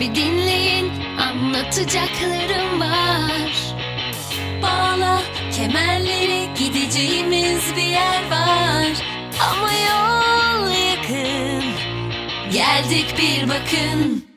Bir dinleyin anlatacaklarım var. Bağla kemerleri gideceğimiz bir yer var. Ama yol yakın. Geldik bir bakın.